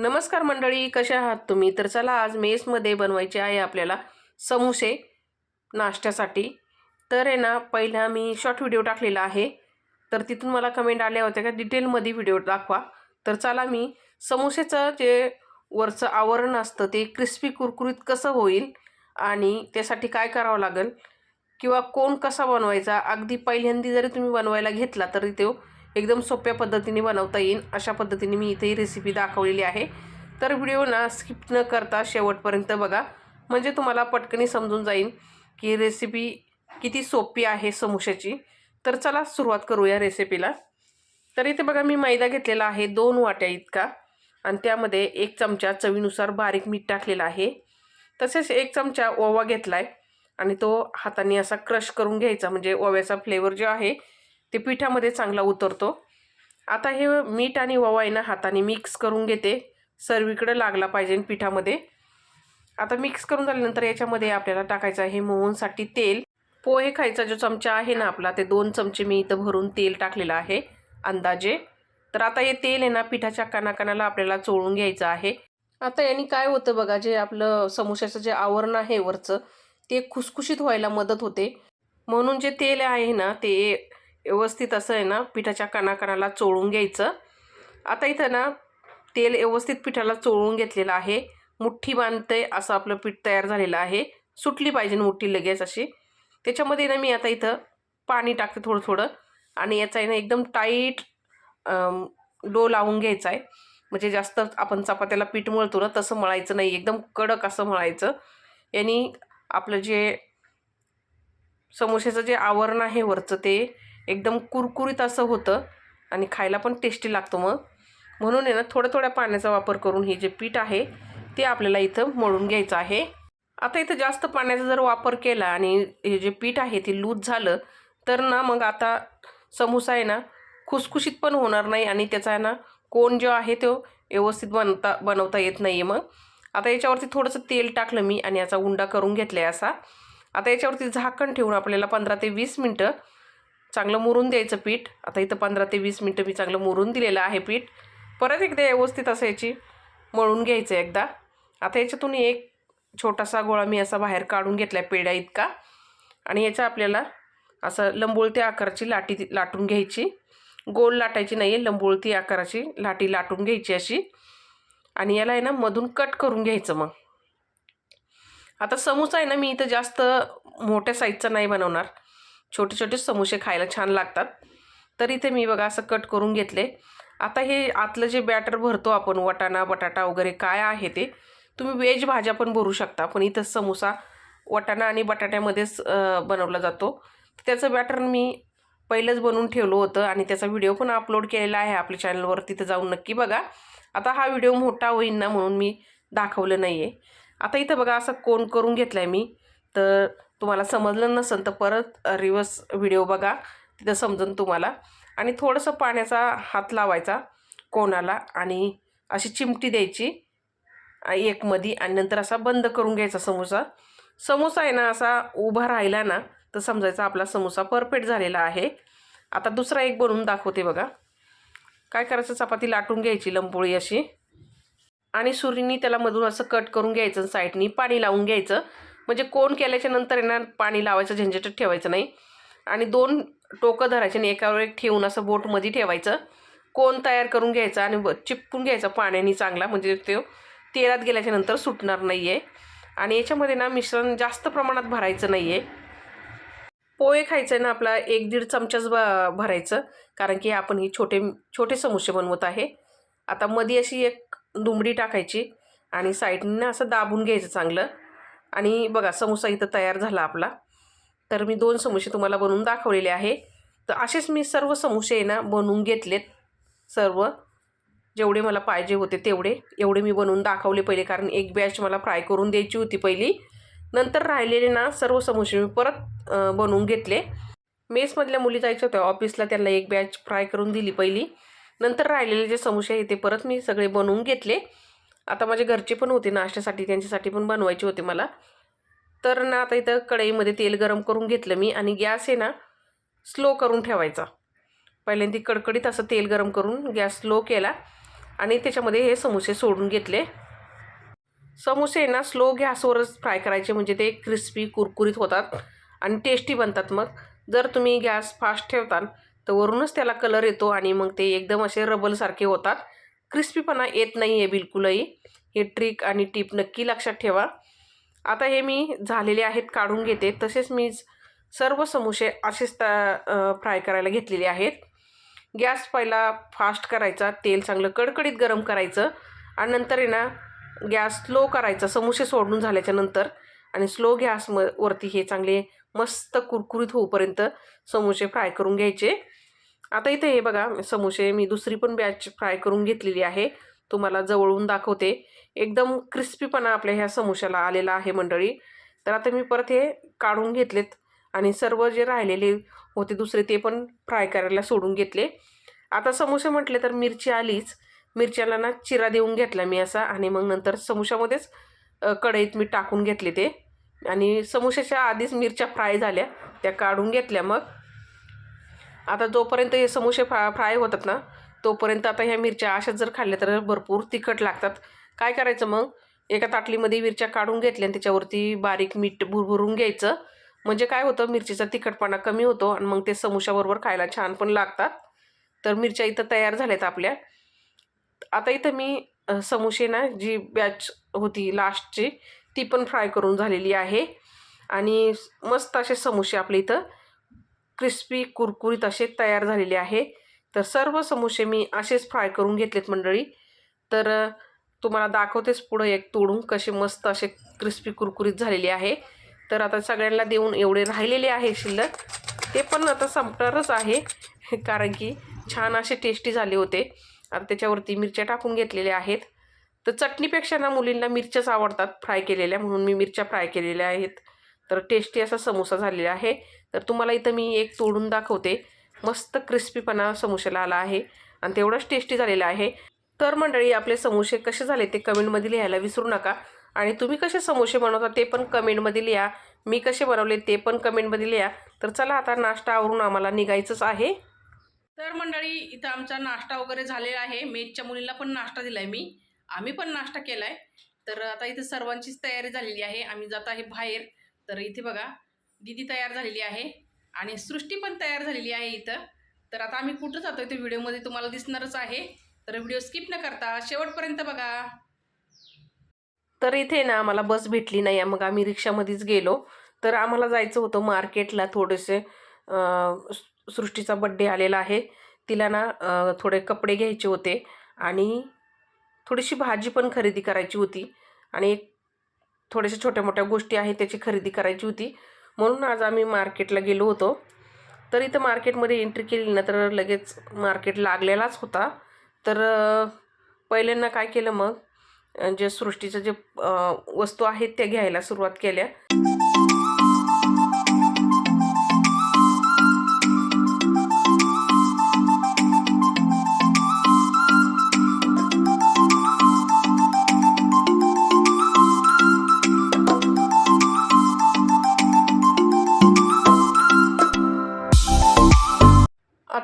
नमस्कार मंडळी कशा आहात तुम्ही? तर चला आज मेसमध्ये बनवायचे आहे आपल्याला समोसे नाश्त्यासाठी. तर आहे ना पहिला मी शॉर्ट व्हिडिओ टाकलेला आहे. तर तिथून मला कमेंट आल्या होत्या का डिटेलमध्ये व्हिडिओ दाखवा. तर चला मी समोसेचं जे वरचं आवरण असतं ते क्रिस्पी कुरकुरीत कसं होईल आणि त्यासाठी काय करावं लागेल किंवा कोण कसा बनवायचा अगदी पहिल्यांदा जरी तुम्ही बनवायला घेतला तरी तो एकदम सोप्या पद्धतीने बनवता येईल. अशा पद्धतीने मी इथे ही रेसिपी दाखवलेली आहे. तर व्हिडिओ ना स्किप न करता शेवटपर्यंत बघा. म्हणजे तुम्हाला पटकनी समजून जाईल की रेसिपी किती सोपी आहे समोशाची तर चला सुरुवात करूया रेसिपीला तर इथे बघा मी मैदा घेतलेला आहे दोन वाट्या इतका. आणि त्यामध्ये एक चमचा चवीनुसार बारीक मीठ टाकलेला आहे. तसेच एक चमचा ओवा घेतला आहे आणि तो हाताने असा क्रश करून घ्यायचा. म्हणजे ओव्याचा फ्लेवर जो आहे ते पिठामध्ये चांगला उतरतो. आता हे मीठ आणि ओवा आहे ना हाताने मिक्स करून घेते. सर्वीकडे लागला पाहिजे पिठामध्ये. आता मिक्स करून झाल्यानंतर याच्यामध्ये आपल्याला टाकायचं आहे मोहनसाठी तेल. पोहे खायचा जो चमचा आहे ना आपला ते दोन चमचे मी इथं भरून तेल टाकलेलं आहे अंदाजे. तर आता हे तेल आहे ना पिठाच्या कानाकानाला आपल्याला चोळून घ्यायचं आहे. आता यांनी काय होतं बघा जे आपलं समोश्याचं जे आवरण आहे वरचं ते खुसखुशीत व्हायला मदत होते. म्हणून जे तेल आहे ना ते व्यवस्थित असं आहे ना पिठाच्या कानाकानाला चोळून घ्यायचं. आता इथं ना तेल व्यवस्थित पिठाला चोळून घेतलेलं आहे. मुठ्ठी बांधते असं आपलं पीठ तयार झालेलं आहे. सुटली पाहिजे मुठ्ठी लगेच अशी. त्याच्यामध्ये ना मी आता इथं पाणी टाकते थोडं थोडं आणि याचा आहे ना एकदम टाईट डो लावून घ्यायचा आहे. म्हणजे जास्त आपण चपात्याला पीठ मळतो ना तसं मळायचं नाही. एकदम कडक असं मळायचं. यांनी आपलं जे समोसेचं जे आवरण आहे वरचं ते एकदम कुरकुरीत असं होतं आणि खायला पण टेस्टी लागतो मग. म्हणून आहे ना थोड्या थोड्या पाण्याचा वापर करून हे जे पीठ आहे ते आपल्याला इथं मळून घ्यायचं आहे. आता इथं जास्त पाण्याचा जर वापर केला आणि हे जे पीठ आहे ते लूज झालं तर ना मग आता समोसा आहे ना खुसखुशीत पण होणार नाही आणि त्याचा आहे ना कोण जो आहे तो व्यवस्थित बनवता बनवता येत नाही आहे मग. आता याच्यावरती थोडंसं तेल टाकलं मी आणि याचा उंडा करून घेतला आहे असा. आता याच्यावरती झाकण ठेवून आपल्याला पंधरा ते वीस मिनटं चांगलं मुरून द्यायचं पीठ. आता इथं पंधरा ते वीस मिनटं मी चांगलं मुरून दिलेलं आहे पीठ. परत एकदा व्यवस्थित असं याची मळून घ्यायचं एकदा. आता याच्यातून एक छोटासा गोळा मी असा बाहेर काढून घेतला आहे पेड्या इतका. आणि याचा आपल्याला असं लंबोळती आकाराची लाटी लाटून घ्यायची. गोल लाटायची नाही आहे लंबोळती आकाराची लाटी लाटून घ्यायची अशी. आणि याला आहे ना मधून कट करून घ्यायचं मग. आता समोसा आहे ना मी इथं जास्त मोठ्या साईजचा नाही बनवणार. छोटे छोटे समोसे खायला छान लागतात. तर इथे मी बघा असं कट करून घेतले. आता हे आतलं जे बॅटर भरतो आपण वटाणा बटाटा वगैरे काय आहे ते तुम्ही व्हेज भाज्या पण भरू शकता. पण इथं समोसा वटाणा आणि बटाट्यामध्येच बनवला जातो. त्याचं बॅटर मी पहिलंच बनवून ठेवलं होतं आणि त्याचा व्हिडिओ पण अपलोड केलेला आहे आपल्या चॅनलवर तिथं जाऊन नक्की बघा. आता हा व्हिडिओ मोठा होईन ना म्हणून मी दाखवलं नाही आहे आता इथं बघा असं कोण करून घेतला आहे मी. तर तुम्हाला समजलं नसेल तर परत रिवर्स व्हिडिओ बघा. तिथं समजून तुम्हाला. आणि थोडंसं पाण्याचा हात लावायचा कोणाला आणि अशी चिमटी द्यायची एक मधी आणि नंतर असा बंद करून घ्यायचा समोसा. समोसा आहे ना असा उभा राहिला ना तर समजायचा आपला समोसा परफेक्ट झालेला आहे. आता दुसरा एक बनवून दाखवते बघा. काय करायचं? चपाती लाटून घ्यायची लंपोळी अशी. आणि सुरीनी त्याला मधून असं कट करून घ्यायचं साईडनी पाणी लावून घ्यायचं. म्हणजे कोण केल्याच्यानंतर येणार पाणी लावायचं झंझटच ठेवायचं नाही. आणि दोन टोकं धरायचे आणि एकावर एक ठेवून असं बोटमध्ये ठेवायचं. कोण तयार करून घ्यायचा आणि चिपकून घ्यायचा पाण्याने चांगला म्हणजे तो तेलात गेल्याच्यानंतर सुटणार नाही आहे आणि याच्यामध्ये ना मिश्रण जास्त प्रमाणात भरायचं नाही आहे पोहे खायचं आहे ना आपला एक दीड चमचाच ब भरायचं कारण की आपण हे छोटे छोटे समोसे बनवत आहे. आता मध्ये अशी एक दुमडी टाकायची आणि साईडने असं दाबून घ्यायचं चांगलं. आणि बघा समोसा इथं तयार झाला आपला. तर मी दोन समोसे तुम्हाला बनवून दाखवलेले आहे. तर असेच मी सर्व समोसे आहे ना बनवून घेतलेत. सर्व. जेवढे मला पाहिजे होते तेवढे. एवढे मी बनवून दाखवले पहिले कारण एक बॅच मला फ्राय करून द्यायची होती पहिली. नंतर राहिलेले ना सर्व समोसे मी परत बनवून घेतले. मेसमधल्या मुली जायच्या होत्या ऑफिसला त्यांना एक बॅच फ्राय करून दिली पहिली. नंतर राहिलेले जे समोसे आहे ते परत मी सगळे बनवून घेतले. आता माझे घरचे पण होते नाश्त्यासाठी त्यांच्यासाठी पण बनवायचे होते मला. तर ना आता इथं कढईमध्ये तेल गरम करून घेतलं मी आणि गॅस आहे ना स्लो करून ठेवायचा. पहिल्यांदा कडकडीत असं तेल गरम करून गॅस स्लो केला आणि त्याच्यामध्ये हे समोसे सोडून घेतले. समोसे ना स्लो गॅसवरच फ्राय करायचे म्हणजे ते क्रिस्पी कुरकुरीत होतात आणि टेस्टी बनतात मग. जर तुम्ही गॅस फास्ट ठेवताल तर वरूनच त्याला कलर येतो आणि मग ते एकदम असे रबलसारखे होतात. क्रिस्पीपणा येत नाही आहे बिलकुलही. हे ट्रिक आणि टीप नक्की लक्षात ठेवा. आता हे मी झालेले आहेत काढून घेते. तसेच मी सर्व समोसे असेच फ्राय करायला घेतलेले आहेत. गॅस पहिला फास्ट करायचा तेल चांगलं कडकडीत गरम करायचं आणि नंतर आहे ना गॅस स्लो करायचा समोसे सोडून झाल्याच्यानंतर आणि स्लो गॅस म वरती हे चांगले मस्त कुरकुरीत होऊपर्यंत समोसे फ्राय करून घ्यायचे. आता इथे हे बघा समोसे मी दुसरी पण बॅच फ्राय करून घेतलेली आहे. तुम्हाला जवळून दाखवते. एकदम क्रिस्पीपणा आपल्या ह्या समोश्याला आलेला आहे मंडळी. तर आता मी परत हे काढून घेतलेत आणि सर्व जे राहिलेले होते दुसरे ते पण फ्राय करायला सोडून घेतले. आता समोसे म्हटले तर मिरची आलीच. मिरच्याला ना चिरा देऊन घेतला मी असा आणि मग नंतर समोशामध्येच कढईत मी टाकून घेतले ते. आणि समोशाच्या आधीच मिरच्या फ्राय झाल्या. त्या काढून घेतल्या मग. आता जोपर्यंत हे समोसे फ्रा फ्राय होतात ना तोपर्यंत आता ह्या मिरच्या अशाच जर खाल्ल्या तर भरपूर तिखट लागतात. काय करायचं मग? एका ताटलीमध्ये मिरच्या काढून घेतल्या आणि त्याच्यावरती बारीक मीठ भुरभुरून घ्यायचं. म्हणजे काय होतं? मिरचीचा तिखटपणा कमी होतो आणि मग ते समोशाबरोबर खायला छान पण लागतात. तर मिरच्या इथं तयार झाल्यात आपल्या. आता इथं मी समोसे ना जी बॅच होती लास्टची ती पण फ्राय करून झालेली आहे. आणि मस्त असे समोसे आपले इथं क्रिस्पी कुरकुरीत असे तयार झालेले आहे. तर सर्व समोसे मी असेच फ्राय करून घेतलेत मंडळी. तर तुम्हाला दाखवतेच पुढं एक तोडून कसे मस्त असे क्रिस्पी कुरकुरीत झालेले आहे. तर आता सगळ्यांना देऊन एवढे राहिलेले आहे शिल्लक. ते पण आता संपणारच आहे कारण की छान असे टेस्टी झाले होते. आता त्याच्यावरती मिरच्या टाकून घेतलेल्या आहेत. तर चटणीपेक्षा ना मुलींना मिरच्याच आवडतात फ्राय केलेल्या म्हणून मी मिरच्या फ्राय केलेल्या आहेत. तर टेस्टी असा समोसा झालेला आहे. तर तुम्हाला इथं मी एक तोडून दाखवते. मस्त क्रिस्पीपणा समोशाला आला आहे. आणि तेवढंच टेस्टी झालेलं आहे. तर मंडळी आपले समोसे कसे झाले ते कमेंटमध्ये लिहायला विसरू नका. आणि तुम्ही कसे समोसे बनवता ते पण कमेंटमध्ये लिहा. मी कसे बनवले ते पण कमेंटमध्ये लिहा. तर चला आता नाश्ता आवरून आम्हाला निघायचंच आहे. तर मंडळी इथं आमचा नाश्ता वगैरे झालेला आहे. मेजच्या मुलीला पण नाश्ता दिला आहे मी. आम्ही पण नाश्ता केला आहे तर आता इथे सर्वांचीच तयारी झालेली आहे. आम्ही जात आहे बाहेर. तर इथे बघा दिदी तयार झालेली आहे. आणि सृष्टी पण तयार झालेली आहे इथं. तर आता आम्ही कुठं जातो ते व्हिडिओमध्ये तुम्हाला दिसणारच आहे. तर व्हिडिओ स्किप न करता शेवटपर्यंत बघा. तर इथे ना आम्हाला बस भेटली नाही मग आम्ही रिक्षामध्येच गेलो. तर आम्हाला जायचं होतं मार्केटला थोडेसे सृष्टीचा बड्डे आलेला आहे. तिला ना थोडे कपडे घ्यायचे होते आणि थोडीशी भाजी पण खरेदी करायची होती. आणि एक थोड्याशा छोट्या मोठ्या गोष्टी आहेत त्याची खरेदी करायची होती. म्हणून आज आम्ही मार्केटला गेलो होतो. तर इथं मार्केटमध्ये एंट्री केली ना तर लगेच मार्केट लागलेलाच होता. तर पहिल्यांदा काय केलं मग? जे सृष्टीचं जे वस्तू आहेत त्या घ्यायला सुरुवात केल्या.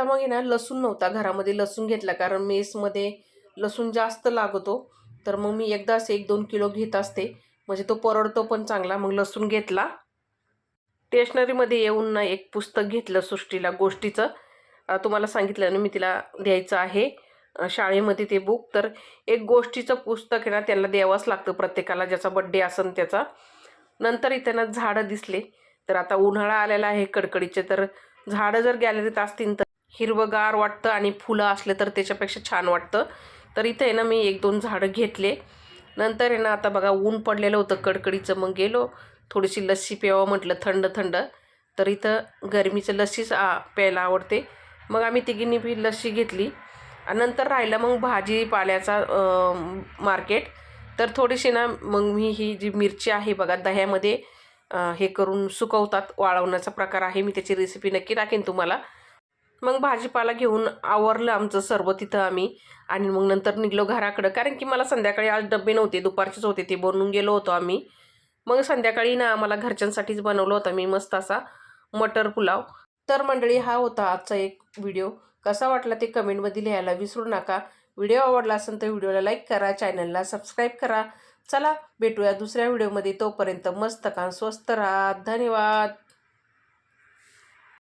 आता मग ना लसूण नव्हता घरामध्ये लसूण घेतला कारण मेसमध्ये लसूण जास्त लागतो. तर मग मी एकदाच एक दोन किलो घेत असते. म्हणजे तो परवडतो पण चांगला. मग लसूण घेतला. स्टेशनरीमध्ये येऊन ना एक पुस्तक घेतलं सृष्टीला गोष्टीचं. तुम्हाला सांगितलं ना मी तिला द्यायचं आहे. शाळेमध्ये ते बुक तर एक गोष्टीचं पुस्तक आहे ना त्यांना द्यावंच लागतं प्रत्येकाला ज्याचा बड्डे असन त्याचा. नंतर इथे ना झाडं दिसले. तर आता उन्हाळा आलेला आहे कडकडीचे. तर झाडं जर गॅलरीत असतील तर हिरवंगार वाटतं आणि फुलं असले तर त्याच्यापेक्षा छान वाटतं. तर इथं आहे ना मी एक दोन झाडं घेतले. नंतर आहे ना आता बघा ऊन पडलेलं होतं कडकडीचं. मग गेलो. थोडीशी लस्सी प्यावं म्हटलं थंड थंड. तर इथं गरमीचं लस्सीच आ प्यायला आवडते. मग आम्ही तिघींनी बी लस्सी घेतली. आणि नंतर राहिलं मग भाजीपाल्याचा मार्केट. तर थोडीशी ना मग मी ही जी मिरची आहे बघा दह्यामध्ये हे करून सुकवतात वाळवण्याचा प्रकार आहे. मी त्याची रेसिपी नक्की टाकेन तुम्हाला. मग भाजीपाला घेऊन आवरलं आमचं सर्व तिथं आम्ही. आणि मग नंतर निघलो घराकडं. कारण की मला संध्याकाळी आज डबे नव्हते दुपारचेच होते ते बनवून गेलो होतो आम्ही. मग संध्याकाळी ना आम्हाला घरच्यांसाठीच बनवलं होतं मी मस्त असा मटर पुलाव. तर मंडळी हा होता आजचा एक व्हिडिओ. कसा वाटला ते कमेंटमध्ये लिहायला विसरू नका. व्हिडिओ आवडला असेल तर व्हिडिओला लाईक करा चॅनलला सबस्क्राईब करा. चला भेटूया दुसऱ्या व्हिडिओमध्ये. तोपर्यंत मस्त का स्वस्त राहा. धन्यवाद.